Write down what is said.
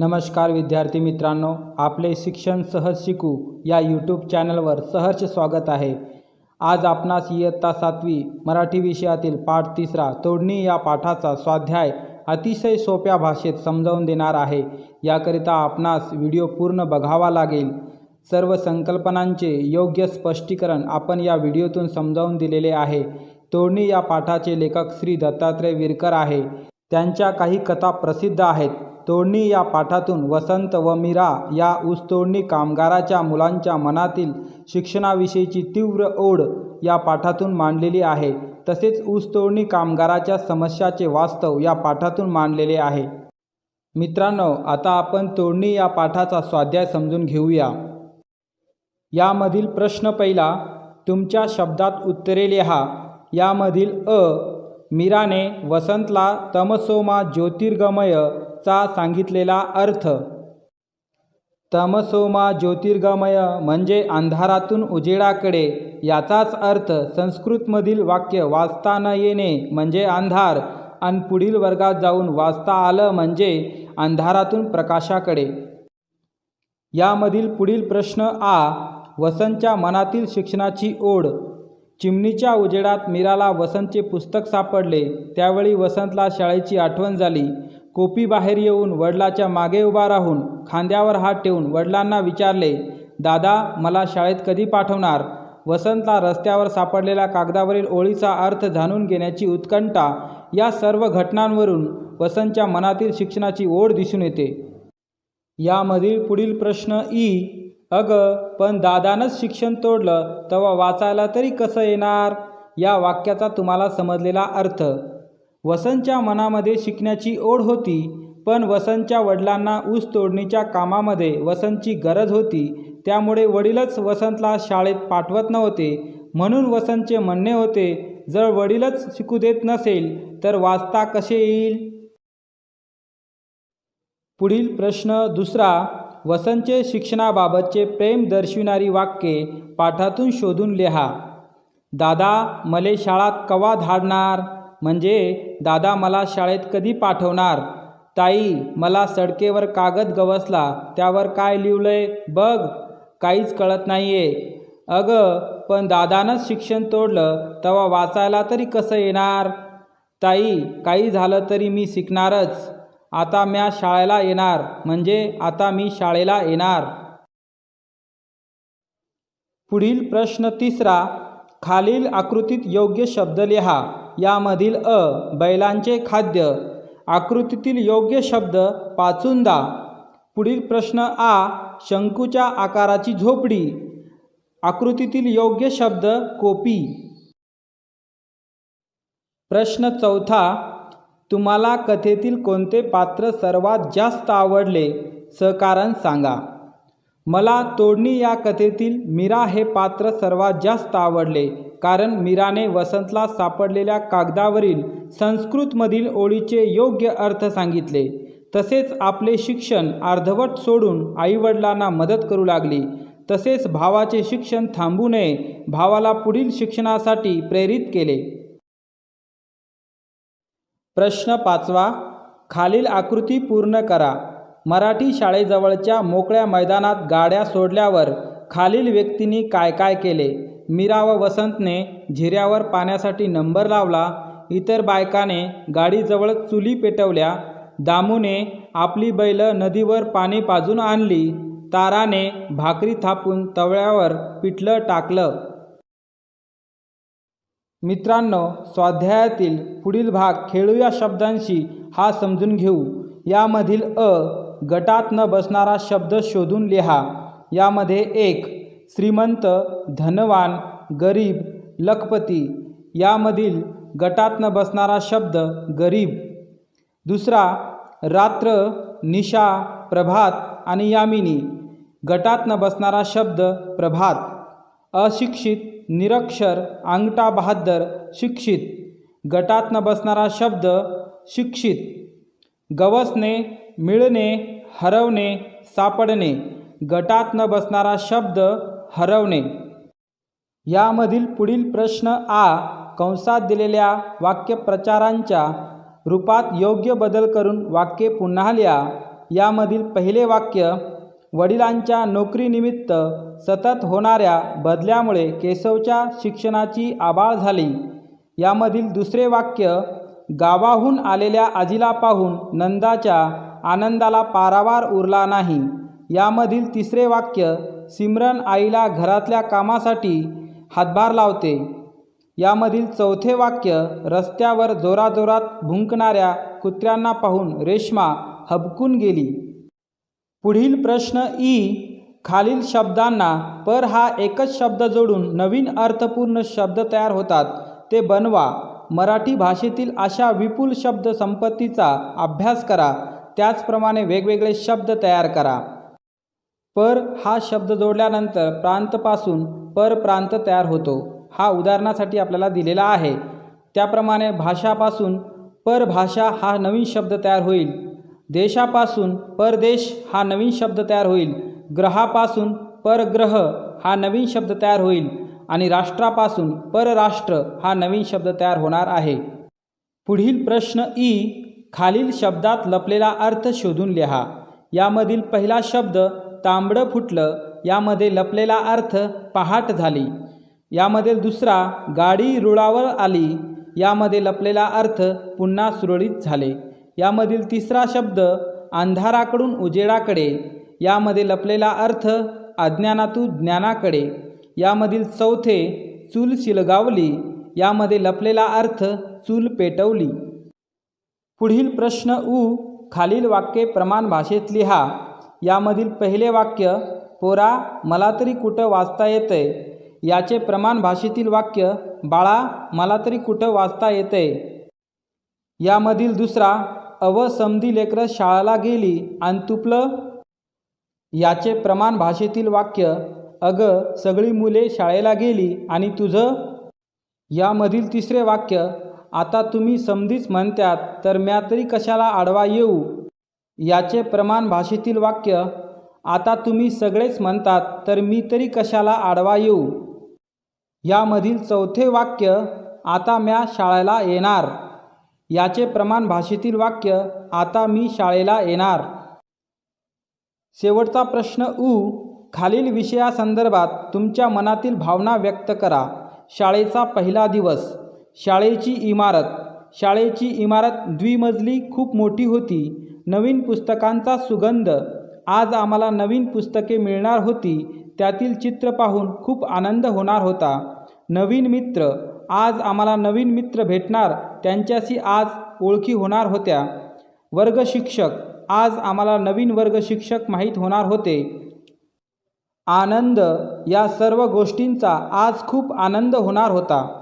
नमस्कार विद्यार्थी मित्रांनो आपले शिक्षण सहज शिकू या यूट्यूब चॅनलवर सहर्ष स्वागत आहे. आज आपणास इयत्ता सातवी मराठी विषयातील पाठ तिसरा तोडणी या पाठाचा स्वाध्याय अतिशय सोप्या भाषेत समजावून देणार आहे. याकरिता आपणास व्हिडिओ पूर्ण बघावा लागेल. सर्व संकल्पनांचे योग्य स्पष्टीकरण आपण या व्हिडिओतून समजावून दिलेले आहे. तोडणी या पाठाचे लेखक श्री दत्तात्रय विरकर आहे. त्यांच्या काही कथा प्रसिद्ध आहेत. तोडणी या पाठातून वसंत व मीरा या ऊसतोडणी कामगाराच्या मुलांच्या मनातील शिक्षणाविषयीची तीव्र ओढ या पाठातून मांडलेली आहे. तसेच ऊसतोडणी कामगाराच्या समस्याचे वास्तव या पाठातून मांडलेले आहे. मित्रांनो आता आपण तोडणी या पाठाचा स्वाध्याय समजून घेऊया. यामधील प्रश्न पहिला तुमच्या शब्दात उत्तरे लिहा. यामधील अ मीराने वसंतला तमसोमा ज्योतिर्गमय चा सांगितलेला अर्थ. तमसोमा ज्योतिर्गमय म्हणजे अंधारातून उजेडाकडे याचाच अर्थ संस्कृतमधील वाक्य वाचता न येणे म्हणजे अंधार आणि पुढील वर्गात जाऊन वाचता आलं म्हणजे अंधारातून प्रकाशाकडे. यामधील पुढील प्रश्न आ वसंतच्या मनातील शिक्षणाची ओढ. चिमणीच्या उजेडात मीराला वसंतचे पुस्तक सापडले. त्यावेळी वसंतला शाळेची आठवण झाली. कोपी बाहेर येऊन वडिलाच्या मागे उभा राहून खांद्यावर हात ठेवून वडिलांना विचारले दादा मला शाळेत कधी पाठवणार वसंतला रस्त्यावर सापडलेल्या कागदावरील ओळीचा अर्थ जाणून घेण्याची उत्कंठा या सर्व घटनांवरून वसंतच्या मनातील शिक्षणाची ओढ दिसून येते. यामधील पुढील प्रश्न ई. अगं पण दादानंच शिक्षण तोडलं तेव्हा वाचायला तरी कसं येणार? या वाक्याचा तुम्हाला समजलेला अर्थ. वसंतच्या मनामध्ये शिकण्याची ओढ होती पण वसंतच्या वडिलांना ऊस तोडणीच्या कामामध्ये वसंतची गरज होती. त्यामुळे वडीलच वसंतला शाळेत पाठवत नव्हते. म्हणून वसंतचे म्हणणे होते जर वडीलच शिकू देत नसेल तर वाचता कसे येईल? पुढील प्रश्न दुसरा वसंतचे शिक्षणाबाबतचे प्रेम दर्शविणारी वाक्ये पाठातून शोधून लिहा. दादा मले शाळात कवा धाडणार? म्हणजे दादा मला शाळेत कधी पाठवणार? ताई मला सडकेवर कागद गवसला त्यावर काय लिवलंय बघ काहीच कळत नाहीये. अगं पण दादानंच शिक्षण तोडलं तेव्हा वाचायला तरी कसं येणार? ताई काही झालं तरी मी शिकणारच. आता म्या शाळेला येणार म्हणजे आता मी शाळेला येणार. पुढील प्रश्न तिसरा खालील आकृतीत योग्य शब्द लिहा. यामधील अ बैलांचे खाद्य. आकृतीतील योग्य शब्द पाचुंदा पुढील प्रश्न आ शंकूच्या आकाराची झोपडी. आकृतीतील योग्य शब्द कोपी. प्रश्न चौथा तुम्हाला कथेतील कोणते पात्र सर्वात जास्त आवडले? सहकारण सांगा. मला तोडणी या कथेतील मीरा हे पात्र सर्वात जास्त आवडले कारण मीराने वसंतला सापडलेल्या कागदावरील संस्कृतमधील ओळीचे योग्य अर्थ सांगितले. तसेच आपले शिक्षण अर्धवट सोडून आईवडिलांना मदत करू लागली. तसेच भावाचे शिक्षण थांबू नये भावाला पुढील शिक्षणासाठी प्रेरित केले. प्रश्न पाचवा खालील आकृती पूर्ण करा. मराठी शाळेजवळच्या मोकळ्या मैदानात गाड्या सोडल्यावर खालील व्यक्तींनी काय काय केले? मीरा व वसंतने झिऱ्यावर पाण्यासाठी नंबर लावला. इतर बायकाने गाडीजवळ चुली पेटवल्या. दामूने आपली बैल नदीवर पाणी पाजून आणली. ताराने भाकरी थापून तवळ्यावर पिठलं टाकलं. मित्रांनो स्वाध्यायातील पुढील भाग खेळू या शब्दांशी हा समजून घेऊ. यामधील अ गटात न बसणारा शब्द शोधून लिहा. यामध्ये एक श्रीमंत धनवान गरीब लखपती. यामधील गटात न बसणारा शब्द गरीब. दुसरा रात्र निशा प्रभात आणि यामिनी. गटात न बसणारा शब्द प्रभात. अशिक्षित निरक्षर अंगठा बहादर शिक्षित. गटात न बसणारा शब्द शिक्षित. गवसणे मिळणे हरवणे सापडणे. गटात न बसणारा शब्द हरवणे. यामधील पुढील प्रश्न आ. कंसात दिलेल्या वाक्यप्रचारांच्या रूपात योग्य बदल करून वाक्ये पुन्हा लिहा. यामधील पहिले वाक्य वडिलांच्या नोकरीनिमित्त सतत होणाऱ्या बदल्यामुळे केशवच्या शिक्षणाची आबाळ झाली. यामधील दुसरे वाक्य गावाहून आलेल्या आजीला पाहून नंदाच्या आनंदाला पारावार उरला नाही. यामधील तिसरे वाक्य सिमरन आईला घरातल्या कामासाठी हातभार लावते. यामधील चौथे वाक्य रस्त्यावर जोराजोरात भुंकणाऱ्या कुत्र्यांना पाहून रेश्मा हबकून गेली. पुढील प्रश्न ई. खालील शब्दांना पर हा एकच शब्द जोडून नवीन अर्थपूर्ण शब्द तयार होतात. ते बनवा. मराठी भाषेतील अशा विपुल शब्द संपत्तीचा अभ्यास करा. त्याचप्रमाणे वेगवेगळे शब्द तयार करा. पर हा शब्द जोडल्यानंतर प्रांतपासून पर प्रांत तयार होतो. हा उदाहरणासाठी आपल्याला दिलेला आहे. त्याप्रमाणे भाषापासून परभाषा हा नवीन शब्द तयार होईल. देशापासून परदेश हा नवीन शब्द तयार होईल. ग्रहापासून परग्रह हा नवीन शब्द तयार होईल. आणि राष्ट्रापासून परराष्ट्र हा नवीन शब्द तयार होणार आहे. पुढील प्रश्न ई. खालील शब्दात लपलेला अर्थ शोधून लिहा. यामधील पहिला शब्द तांबडं फुटलं. यामध्ये लपलेला अर्थ पहाट झाली. यामधील दुसरा गाडी रुळावर आली. यामध्ये लपलेला अर्थ पुन्हा सुरळीत झाले. यामधील तिसरा शब्द अंधाराकडून उजेडाकडे यामध्ये लपलेला अर्थ अज्ञानातून ज्ञानाकडे यामधील चौथे चूल शिलगावली यामध्ये लपलेला अर्थ चूल पेटवली. पुढील प्रश्न उ खालील वाक्ये प्रमाण भाषेत लिहा. यामधील पहिले वाक्य पोरा मला तरी कुठं वाचता येतंय? याचे प्रमाण भाषेतील वाक्य बाळा मला तरी कुठं वाचता येतंय? यामधील दुसरा अव समधी लेकरं शाळेला गेली आणि तुपलं. याचे प्रमाण भाषेतील वाक्य अगं सगळी मुले शाळेला गेली आणि तुझं? यामधील तिसरे वाक्य आता तुम्ही समधीच म्हणतात तर म्या तरी कशाला आडवा येऊ? याचे प्रमाण भाषेतील वाक्य आता तुम्ही सगळेच म्हणतात तर मी तरी कशाला आडवा येऊ? यामधील चौथे वाक्य आता म्या शाळेला येणार. याचे प्रमाण भाषेतील वाक्य आता मी शाळेला येणार. शेवटचा प्रश्न उ खालील विषयासंदर्भात तुमच्या मनातील भावना व्यक्त करा. शाळेचा पहिला दिवस. शाळेची इमारत. शाळेची इमारत द्विमजली खूप मोठी होती. नवीन पुस्तकांचा सुगंध. आज आम्हाला नवीन पुस्तके मिळणार होती. त्यातील चित्र पाहून खूप आनंद होणार होता. नवीन मित्र. आज आम्हाला नवीन मित्र भेटणार. त्यांच्याशी आज ओळखी होणार होत्या. वर्ग शिक्षक आज आम्हाला नवीन वर्ग शिक्षक माहीत होणार होते. आनंद या सर्व गोष्टींचा आज खूप आनंद होणार होता.